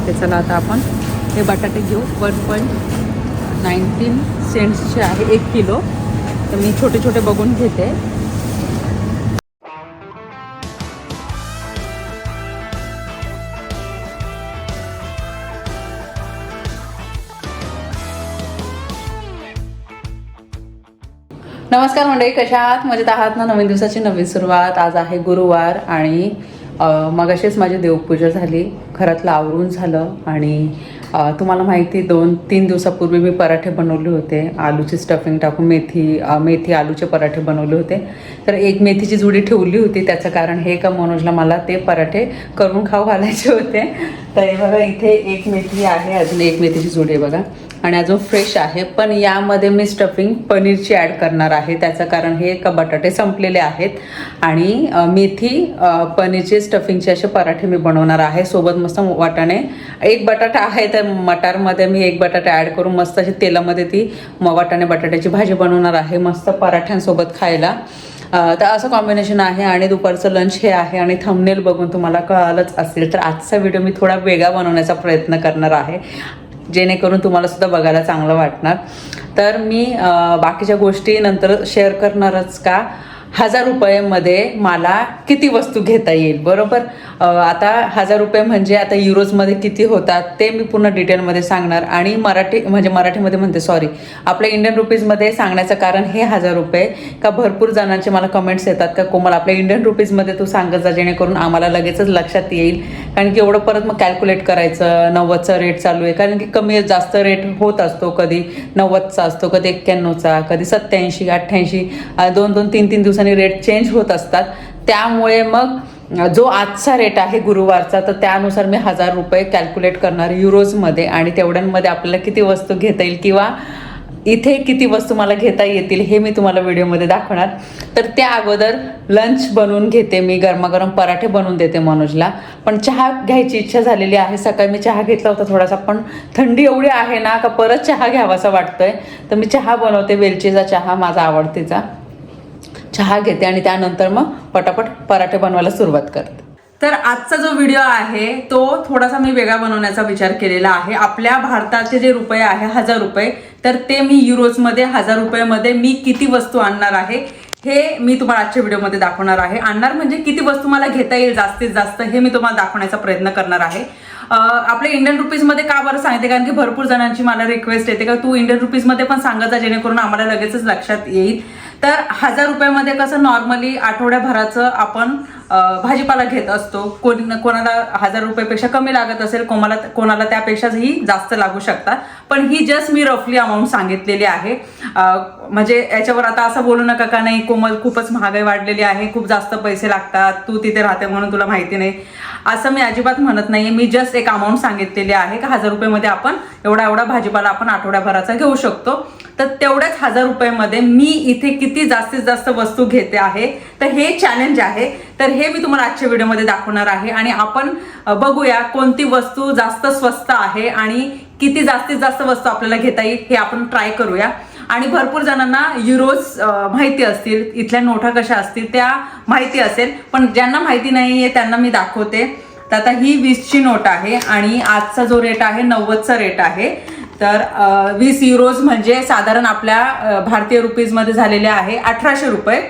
घेते चला आता आपण. हे बटाटे घेऊ. वन पॉईंट नाईन्टीन सेंट्सचे आहे एक किलो. तर मी छोटे छोटे बघून घेते. नमस्कार मंडळी कशा आहात? मजेत आहात ना? नवीन दिवसाची नवीन सुरुवात. आज आहे गुरुवार आणि मग मगाशीच माझी देवपूजा झाली. घरातलं आवरून झालं आणि तुम्हाला माहिती दोन तीन दिवसापूर्वी मी पराठे बनवले होते. आलूची स्टफिंग टाकून मेथी मेथी आलूचे पराठे बनवले होते. तर एक मेथीची जुडी ठेवली होती. त्याचं कारण हे का मनोजला मला ते पराठे करून खाऊ घालायचे होते. तर हे बघा इथे एक मेथी आहे. अजून एक मेथीची जुडी बघा. आणि अजून फ्रेश आहे. पण यामध्ये मी स्टफिंग पनीरची ॲड करणार आहे. त्याचं कारण हे का बटाटे संपलेले आहेत. आणि मेथी पनीरचे स्टफिंगचे असे पराठे मी बनवणार आहे. सोबत मस्त वाटाणे. एक बटाटा आहे तर मटारमध्ये मी एक बटाटा ॲड करून मस्त अशी तेलामध्ये ती वाटाणे बटाट्याची भाजी बनवणार आहे. मस्त पराठ्यांसोबत खायला. तर असं कॉम्बिनेशन आहे. आणि दुपारचं लंच हे आहे. आणि थंबनेल बघून तुम्हाला कळालंच असेल. तर आजचा व्हिडिओ मी थोडा वेगळा बनवण्याचा प्रयत्न करणार आहे. जेणेकरून तुम्हाला सुद्धा बघायला चांगलं वाटणार. तर मी बाकीच्या गोष्टी नंतर शेअर करणारच का? हजार रुपयामध्ये मला किती वस्तू घेता येईल? बरोबर? आता हजार रुपये म्हणजे आता युरोजमध्ये किती होतात ते मी पूर्ण डिटेलमध्ये सांगणार. आणि मराठी म्हणजे मराठीमध्ये म्हणते सॉरी आपल्या इंडियन रुपीजमध्ये सांगण्याचं कारण हे हजार रुपये. का भरपूर जणांचे मला कमेंट्स येतात का कोमल आपल्या इंडियन रुपीजमध्ये तू सांगत जा जेणेकरून आम्हाला लगेचच लक्षात येईल. कारण की एवढं परत मग कॅल्क्युलेट करायचं नव्वदचा रेट चालू आहे. कारण की कमी जास्त रेट होत असतो कधी नव्वदचा असतो कधी एक्क्याण्णवचा कधी सत्याऐंशी अठ्ठ्याऐंशी दोन दोन तीन तीन दिवसांनी रेट चेंज होत असतात. त्यामुळे मग जो आजचा रेट आहे गुरुवारचा तर त्यानुसार मी हजार रुपये कॅल्क्युलेट करणार युरोजमध्ये आणि तेवढ्यांमध्ये आपल्याला किती वस्तू घेता येईल किंवा इथे किती वस्तू मला घेता येतील हे मी तुम्हाला व्हिडिओमध्ये दाखवणार. तर त्या अगोदर लंच बनवून घेते मी गरमागरम पराठे बनवून देते मनोजला. पण चहा घ्यायची इच्छा झालेली आहे. सकाळी मी चहा घेतला होता थोडासा पण थंडी एवढी आहे ना का परत चहा घ्यावासा वाटतोय. तर मी चहा बनवते वेलचीचा चहा माझा आवडतीचा. चहा घेते आणि त्यानंतर मग पटापट पराठे बनवायला सुरुवात करते. तर आजचा जो व्हिडिओ आहे तो थोडासा मी वेगळा बनवण्याचा विचार केलेला आहे. आपल्या भारताचे जे रुपये आहे हजार रुपये तर ते मी युरोजमध्ये हजार रुपयामध्ये मी किती वस्तू आणणार आहे हे मी तुम्हाला आजच्या व्हिडिओमध्ये दाखवणार आहे. आणणार म्हणजे किती वस्तू मला घेता येईल जास्तीत जास्त हे मी तुम्हाला दाखवण्याचा प्रयत्न करणार आहे. आपल्या इंडियन रुपीजमध्ये का बरं सांगते? कारण की भरपूर जणांची मला रिक्वेस्ट येते. का तू इंडियन रुपीजमध्ये पण सांगत जा जेणेकरून आम्हाला लगेचच लक्षात येईल. तर हजार रुपयामध्ये कसं नॉर्मली आठवड्याभराचं आपण भाजीपाला घेत असतो. कोणी कोणाला हजार रुपयापेक्षा कमी लागत असेल कोणाला कोणाला त्यापेक्षाही जास्त लागू शकतात. पण ही जस्ट मी रफली अमाऊंट सांगितलेली आहे. म्हणजे याच्यावर आता असं बोलू नका का नाही कोमल खूपच महागाई वाढलेली आहे खूप जास्त पैसे लागतात तू तिथे राहते म्हणून तुला माहिती नाही. असं मी अजिबात म्हणत नाही मी जस्ट एक अमाऊंट सांगितलेली आहे का हजार रुपयेमध्ये आपण एवढा एवढा भाजीपाला आपण आठवड्याभराचा घेऊ शकतो. तर तेवढ्याच हजार रुपयेमध्ये मी इथे किती जास्तीत जास्त वस्तू घेते आहे तर हे चॅलेंज आहे. तर हे मी तुम्हाला आजच्या व्हिडिओमध्ये दाखवणार आहे आणि आपण बघूया कोणती वस्तू जास्त स्वस्त आहे आणि किती जास्तीत जास्त वस्तू आपल्याला घेता येईल हे आपण ट्राय करूया. आणि भरपूर जणांना युरोज माहिती असतील इथल्या नोटा कशा असतील त्या माहिती असेल पण ज्यांना माहिती नाही आहे त्यांना मी दाखवते. तर आता ही वीसची नोट आहे आणि आजचा जो रेट आहे नव्वदचा रेट आहे. तर वीस युरोज म्हणजे साधारण आपल्या भारतीय रुपीजमध्ये झालेले आहे अठराशे रुपये.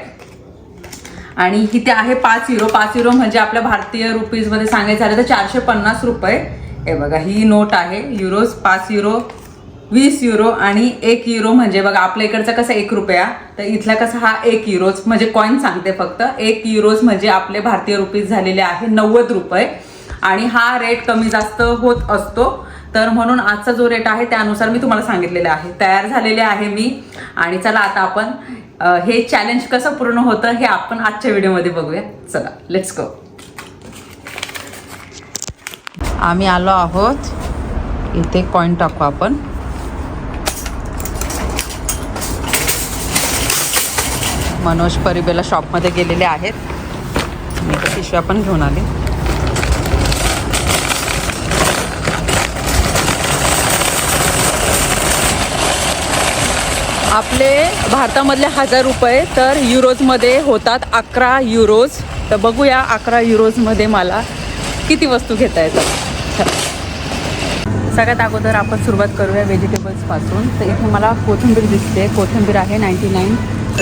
आणि इथे आहे पाच युरो पाच युरो म्हणजे आपल्या भारतीय रुपीजमध्ये सांगायचं झालं तर चारशे पन्नास रुपये. हे बघा ही नोट आहे. युरोज पाच युरो वीस युरो आणि एक युरो म्हणजे बघा आपल्या इकडचा कसा एक रुपया तर इथला कसा हा एक युरोज म्हणजे कॉईन सांगते फक्त. एक युरोज म्हणजे आपले भारतीय रुपीज झालेले आहे नव्वद रुपये. आणि हा रेट कमी जास्त होत असतो. तर म्हणून आजचा जो रेट आहे त्यानुसार मी तुम्हाला सांगितलेलं आहे. तयार झालेले आहे मी. आणि चला आता आपण हे चॅलेंज कसं पूर्ण होतं हे आपण आजच्या व्हिडिओमध्ये बघूया. चला लेट्स गो आम्ही आलो आहोत. इथे कॉईन टाकू आपण. मनोज परिबेला शॉपमध्ये गेलेले आहेत. मी पिशव्या पण घेऊन आले. आपले भारतामधले हजार रुपये तर युरोजमध्ये होतात अकरा युरोज. तर बघूया अकरा युरोजमध्ये मला किती वस्तू घेता येतात. सगळ्यात अगोदर आपण सुरुवात करूया व्हेजिटेबल्सपासून तर इथे मला कोथिंबीर दिसते. कोथिंबीर आहे नाईंटी नाईन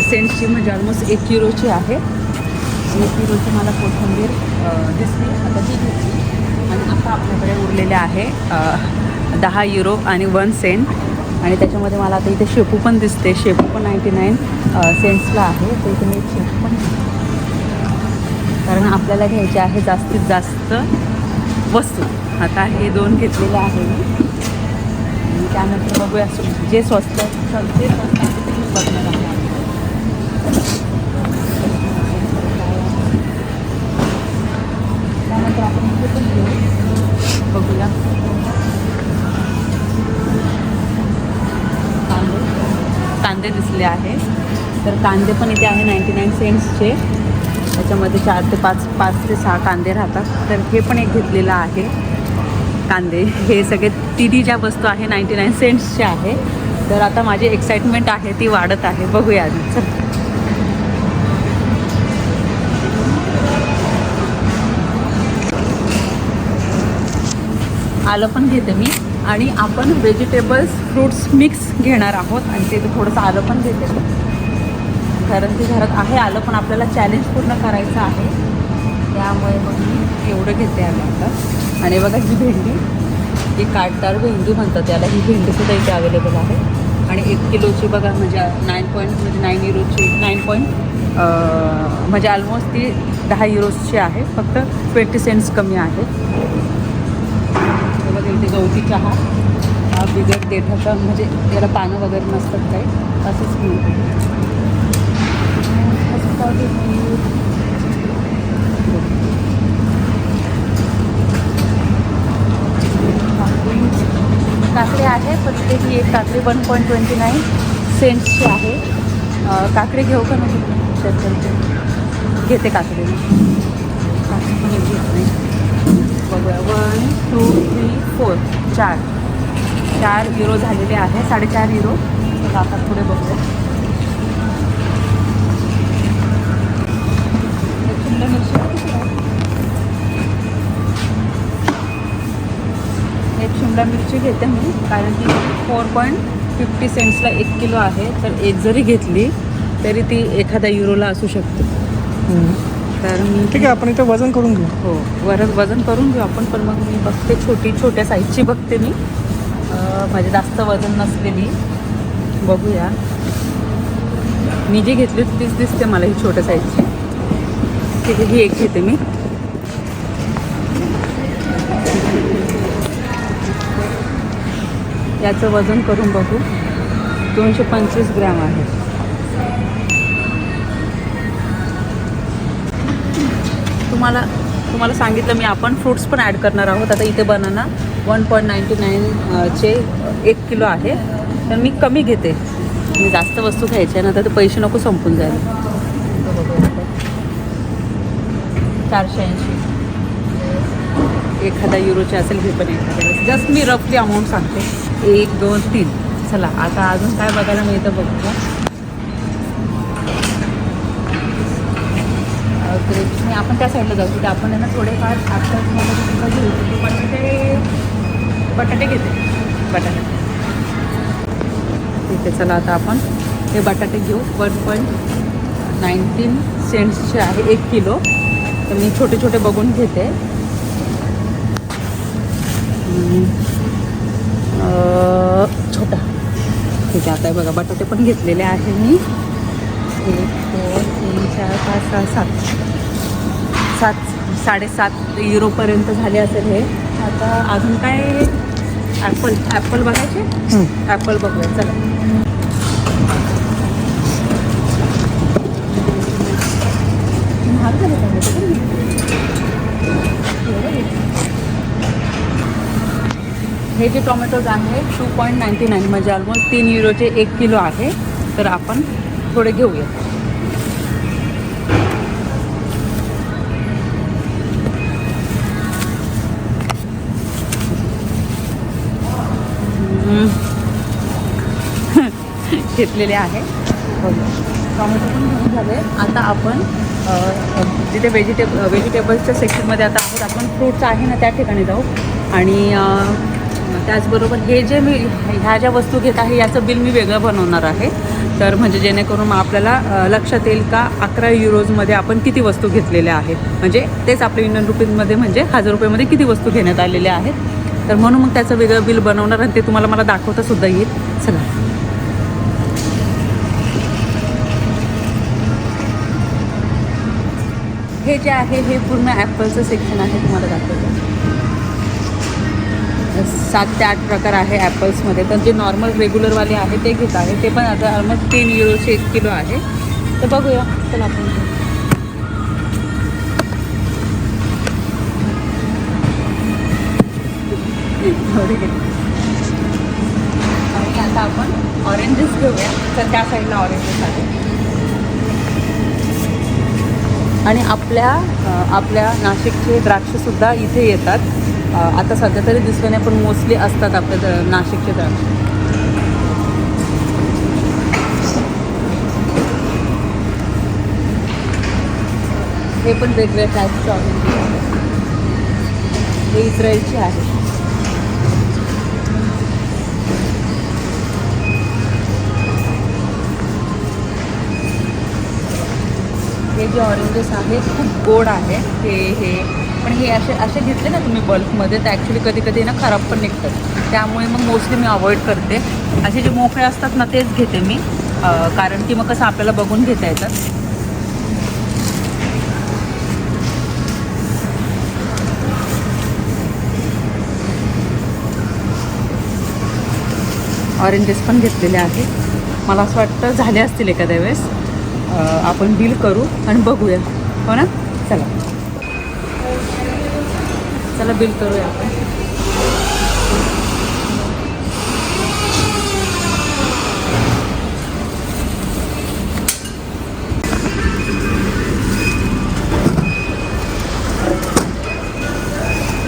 सेंटची म्हणजे ऑलमोस्ट एक किलोची आहे. एक किलोची मला कोथिंबीर दिसली. दिसते आता ती घेतली. आणि आता आपल्याकडे उरलेले आहे दहा युरो आणि वन सेंट आणि त्याच्यामध्ये मला आता इथे शेपू पण दिसते. शेपू पण नाईंटी नाईन सेंट्सला आहे. तर इथे मी शेपू पण कारण आपल्याला घ्यायचे आहे जास्तीत जास्त वस्तू. आता हे दोन घेतलेलं आहे मी. त्यानंतर बघूया जे स्वस्त जे स्वस्त बघणार आहे त्यानंतर आपण इथे पण घेऊ बघूया कांदे कांदे दिसले आहे. तर कांदे पण इथे आहे नाईंटी नाईन सेंट्सचे त्याच्यामध्ये चार ते पाच पाच ते सहा कांदे राहतात. तर हे पण एक घेतलेलं आहे. कांदे. हे सगळे तिन्ही ज्या वस्तू आहे नाईंटी नाईन सेंट्सचे आहे. तर आता माझी एक्साइटमेंट आहे ती वाढत आहे. बघूया आधी. आलं पण घेते मी. आणि आपण व्हेजिटेबल्स फ्रूट्स मिक्स घेणार आहोत. आणि ते थोडंसं आलं पण घेते कारण ते घरात आहे आलं पण आपल्याला चॅलेंज पूर्ण करायचं आहे. त्यामुळे मग मी एवढं घेते आलं आता. आणि बघा ही भेंडी ही काटदार भेंडी म्हणतात त्याला. ही भेंडीसुद्धा इथे अवेलेबल आहे. आणि एक किलोची बघा म्हणजे नाईन पॉईंट म्हणजे नाईन युरोची नाईन पॉईंट म्हणजे ऑलमोस्ट ती दहा युरोजची आहे. फक्त ट्वेंटी सेंट्स कमी आहे. असेल ते गवती चहा हा बिगर देठाचा म्हणजे त्याला पानं वगैरे नसतात काही. असंच मिळतं काकडी आहे पण ही एक काकडी वन पॉईंट ट्वेंटी नाईन सेंट्सची आहे. काकडी घेऊ का नाही घेते काकडी. काकडी पण घेत. नाही टू थ्री फोर चार. चार युरो झालेले आहे साडेचार युरो आता पुढे बघूया. एक शिमला मिरची एक शिमला मिरची घेते मी कारण की फोर पॉईंट फिफ्टी सेंट्सला एक किलो आहे. तर एक जरी घेतली तरी ती एखाद्या युरोला असू शकते. तर मी ठीक आहे आपण इथं वजन करून घेऊ. हो वरच वजन करून घेऊ आपण पण मग मी बघते छोटी छोट्या साईजची बघते मी. माझे जास्त वजन नसलेली. बघूया. मी जी घेतली होती तीच दिसते मला ही छोट्या साईजची ठीक आहे ही एक घेते मी. याचं वजन करून बघू. दोनशे पंचवीस ग्रॅम आहे. तुम्हाला तुम्हाला सांगितलं मी आपण फ्रूट्स पण ॲड करणार आहोत. आता इथे बनाना वन पॉईंट नाईन्टी नाईनचे एक किलो आहे. तर मी कमी घेते. मी जास्त वस्तू घ्यायच्या ना तर ते पैसे नको संपून जायला. चारशे ऐंशी. एखादा युरोचे असेल हे पण एखाद्या जस्ट मी रफली अमाऊंट सांगते. एक दोन तीन. चला आता अजून काय बघायला मिळतं बघूया. ग्रेप्स मी आपण त्या साईडला जाऊ. तिथे आपण आहे ना थोडेफार आत्ता तुम्हाला घेऊ तिथे बटाटे बटाटे घेते. बटाटे. ठीक आहे चला आता आपण हे बटाटे घेऊ. वन पॉईंट नाईन्टीन सेंट्सचे आहे एक किलो. तर मी छोटे छोटे बघून घेते. छोटा. ठीक आहे आता बघा बटाटे पण घेतलेले आहे मी. एक दोन तीन चार पाच सहा सात. साडेसात युरोपर्यंत झाले असेल हे. आता अजून काय ॲपल ॲपल बघायचे? ॲपल बघूया चला. हे? हे जे टोमॅटोज आहे टू पॉईंट नाईन्टी नाईन म्हणजे ऑलमोस्ट तीन युरोचे एक किलो आहे. तर आपण थोडे घेऊया घेतलेले आहे. टॉमॅटो पण घेऊन झाले आता आपण जिथे व्हेजिटेब व्हेजिटेबल्सच्या सेक्शनमध्ये आता आहोत आपण फ्रूट्स आहे ना त्या ठिकाणी जाऊ. आणि त्याचबरोबर हे जे मी ह्या ज्या वस्तू घेत आहे याचं बिल मी वेगळं बनवणार आहे. तर म्हणजे जेणेकरून आपल्याला लक्षात येईल का अकरा युरोजमध्ये आपण किती वस्तू घेतलेल्या आहेत. म्हणजे तेच आपल्या इंडियन रुपीजमध्ये म्हणजे हजार रुपयामध्ये किती वस्तू घेण्यात आलेल्या आहेत. तर म्हणून मग त्याचं वेगळं बिल बनवणार आणि ते तुम्हाला मला दाखवता सुद्धा येईल. चला. हे जे आहे हे पूर्ण ॲपलचं सेक्शन आहे तुम्हाला दाखवतो. सात ते आठ प्रकार आहे ॲपल्समध्ये तर जे नॉर्मल रेग्युलरवाले आहे ते घेत आहे. ते पण आता ऑलमोस्ट तीन युरोचे एक किलो आहे. तर बघूया. चला आपण. आणि आता आपण ऑरेंजेस घेऊया. तर त्या साईडला ऑरेंजेस आहे आणि आपल्या आपल्या नाशिकचे द्राक्षसुद्धा इथे येतात. आता सध्या तरी दिसलं नाही पण मोस्टली असतात आपल्या द- नाशिकचे द्राक्ष. हे पण वेगवेगळ्या टाईपचे हे इस्रायलचे आहे हे जे ऑरेंजेस आहेत खूप गोड आहे. हे हे. पण हे असे असे घेतले ना तुम्ही बल्कमध्ये तर ॲक्च्युली कधी कधी ना खराब पण निघतात. त्यामुळे मग मोस्टली मी अवॉइड करते. असे जे मोकळे असतात ना तेच घेते मी. कारण की मग कसं आपल्याला बघून घेता येतात. ऑरेंजेस पण घेतलेले आहेत. मला असं वाटतं झाले असतील एखाद्या वेळेस. आपण बिल करू आणि बघूया. हो ना? चला. चला बिल करूया आपण.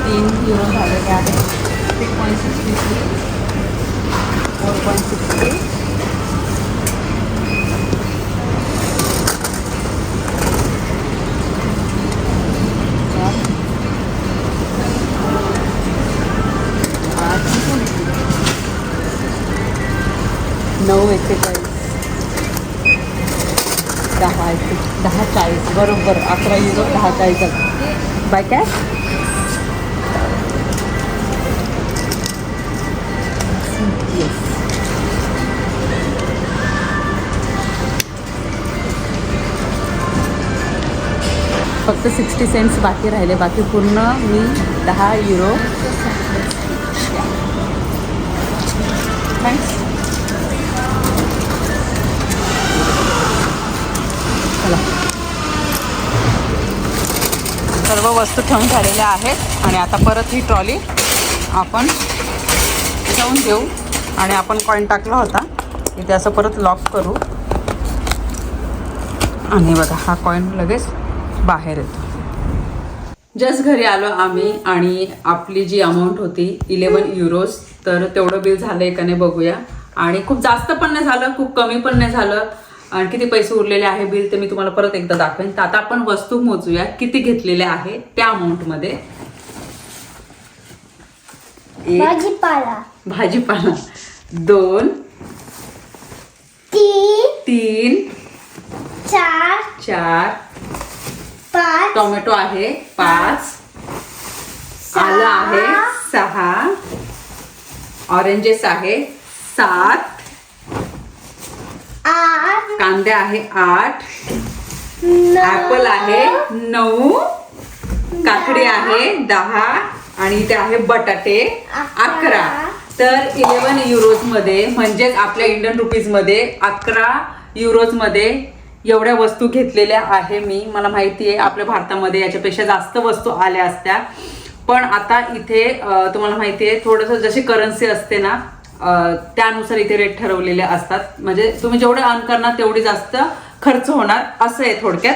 तीन युरो झालेले आहे six point sixty three four point sixty नऊ चाळीस, बरोबर, अकरा युरो, दहा चाळीस बाय येस फक्त सिक्स्टी सेंट्स बाकी राहिले, बाकी पूर्ण मी दहा युरो वस्तू ठेवून झालेल्या आहेत. आणि आता परत ही ट्रॉली आपण ठेवून देऊ आणि आपण कॉईन टाकला होता. इथे असं परत लॉक करू. आणि बघा हा कॉईन लगेच बाहेर येतो. जस्ट घरी आलो आम्ही आणि आपली जी अमाऊंट होती इलेवन युरोज तर तेवढं बिल झालंय का नाही बघूया. आणि खूप जास्त पण नाही झालं खूप कमी पण नाही झालं. आणि किती पैसे उरलेले आहे बिल ते मी तुम्हाला परत एकदा दाखवेन. तर आता आपण वस्तू मोजूया किती घेतलेले आहे त्या अमाऊंटमध्ये भाजीपाला. भाजीपाला. दोन तीन तीन चार चार पाच टोमॅटो आहे पाच आलं आहे सहा ऑरेंजेस आहे सात कांदे आहे आठ ऍपल आहे नऊ काकडी आहे दहा आणि इथे आहे बटाटे अकरा. तर इलेवन युरोजमध्ये म्हणजेच आपल्या इंडियन रुपीजमध्ये अकरा युरोजमध्ये एवढ्या वस्तू घेतलेल्या आहे मी. मला माहिती आहे आपल्या भारतामध्ये याच्यापेक्षा जास्त वस्तू आल्या असत्या. पण आता इथे तुम्हाला माहिती आहे थोडंसं जशी करन्सी असते ना त्यानुसार इथे रेट ठरवलेले असतात. म्हणजे तुम्ही जेवढं अर्न करणार तेवढी जास्त खर्च होणार असं आहे थोडक्यात.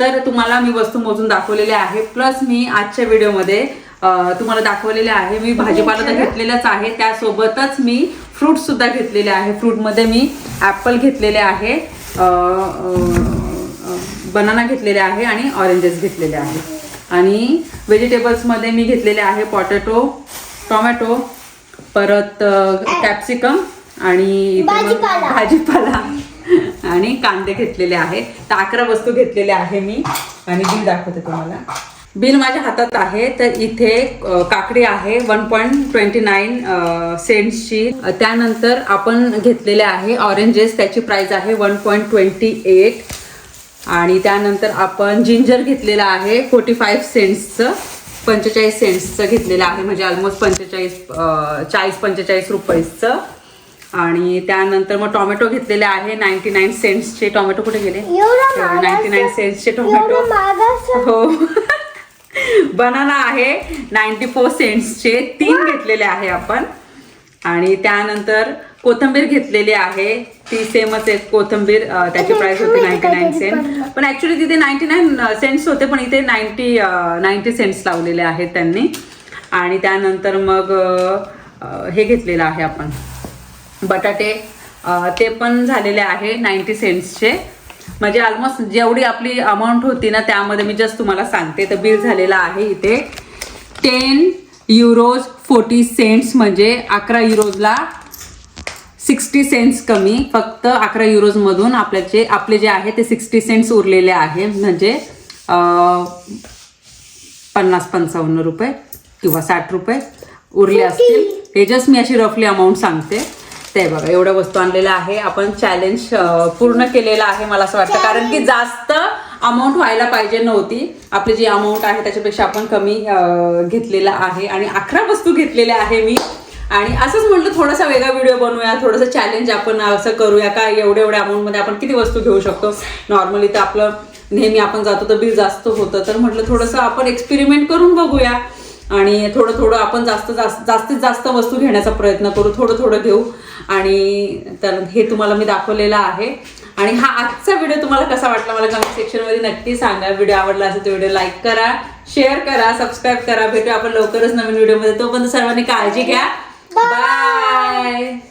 तर तुम्हाला मी वस्तू मोजून दाखवलेले आहे. प्लस मी आजच्या व्हिडिओमध्ये तुम्हाला दाखवलेले आहे. मी भाजीपाला तर घेतलेलाच आहे. त्यासोबतच मी फ्रूट सुद्धा घेतलेले आहे. फ्रूटमध्ये मी ॲपल घेतलेले आहे बनाना घेतलेले आहे आणि ऑरेंजेस घेतलेले आहे. आणि व्हेजिटेबल्समध्ये मी घेतलेले आहे पॉटॅटो टोमॅटो परत कॅप्सिकम आणि भाजीपाला. आणि कांदे घेतलेले आहे तर अकरा वस्तू घेतलेल्या आहे मी. आणि बिल दाखवते तुम्हाला. बिल माझ्या हातात आहे. तर इथे काकडी आहे. वन पॉईंट ट्वेंटी नाईन सेंट्सची. त्यानंतर आपण घेतलेले आहे ऑरेंजेस. त्याची प्राइस आहे वन पॉईंट ट्वेंटी एट. आणि त्यानंतर आपण जिंजर घेतलेलं आहे फोर्टी फाईव्ह सेंट्सचं. पंचेचाळीस सेंट्सचं घेतलेलं आहे. म्हणजे ऑलमोस्ट पंचेचाळीस चाळीस पंचेचाळीस रुपयेचं. आणि त्यानंतर मग टोमॅटो घेतलेले आहे नाईन्टी नाईन सेंट्सचे. टोमॅटो कुठे गेले? नाईन्टी नाईन सेंट्सचे टोमॅटो. हो. बनाना आहे नाईन्टी फोर सेंट्सचे. तीन घेतलेले आहे आपण. आणि त्यानंतर कोथंबीर घेतलेली आहे. ती सेमच आहे कोथंबीर त्याची प्राइस होती नाईन्टी नाईन सेंट पण ऍक्च्युली तिथे नाईन्टी नाईन सेंट्स होते पण इथे नाईन्टी नाईन्टी सेंट्स लावलेले आहेत त्यांनी. आणि त्यानंतर मग हे घेतलेलं आहे आपण. बटाटे ते पण झालेले आहे नाईन्टी सेंट्सचे म्हणजे ऑलमोस्ट जेवढी आपली अमाऊंट होती ना त्यामध्ये मी जस्ट तुम्हाला सांगते. तर बिल झालेलं आहे इथे. टेन युरोज फोर्टी सेंट्स म्हणजे अकरा युरोजला सिक्स्टी सेंट्स कमी फक्त अकरा युरोजमधून आपल्याचे आपले जे आहे ते सिक्स्टी सेंट्स उरलेले आहे. म्हणजे पन्नास पंचावन्न रुपये किंवा साठ रुपये उरले असतील. हे जस्ट मी अशी रफली अमाऊंट सांगते. ते बघा एवढ्या वस्तू आणलेल्या आहे. आपण चॅलेंज पूर्ण केलेलं आहे मला असं वाटतं. कारण की जास्त अमाऊंट व्हायला पाहिजे नव्हती. आपली जी अमाऊंट आहे त्याच्यापेक्षा आपण कमी घेतलेला आहे. आणि अकरा वस्तू घेतलेल्या आहे मी. आणि असंच म्हटलं थोडासा वेगळा व्हिडिओ बनवूया थोडंसं चॅलेंज आपण असं करूया का? एवढ्या एवढ्या अमाऊंटमध्ये आपण किती वस्तू घेऊ शकतो? नॉर्मली तर आपलं नेहमी आपण जातो तर बिल जास्त होतं. तर म्हटलं थोडंसं आपण एक्सपेरिमेंट करून बघूया. आणि थोडं थोडं आपण जास्त जास्त जास्तीत जास्त वस्तू घेण्याचा प्रयत्न करू. थोडं थोडं घेऊ. आणि तर हे तुम्हाला मी दाखवलेलं आहे. आणि हा आजचा व्हिडिओ तुम्हाला कसा वाटला मला कमेंट सेक्शनमध्ये नक्की सांगा. व्हिडिओ आवडला असेल तर व्हिडिओ लाईक करा शेअर करा सबस्क्राईब करा. भेटू आपण लवकरच नवीन व्हिडिओमध्ये तोपर्यंत सर्वांनी काळजी घ्या. Bye. Bye.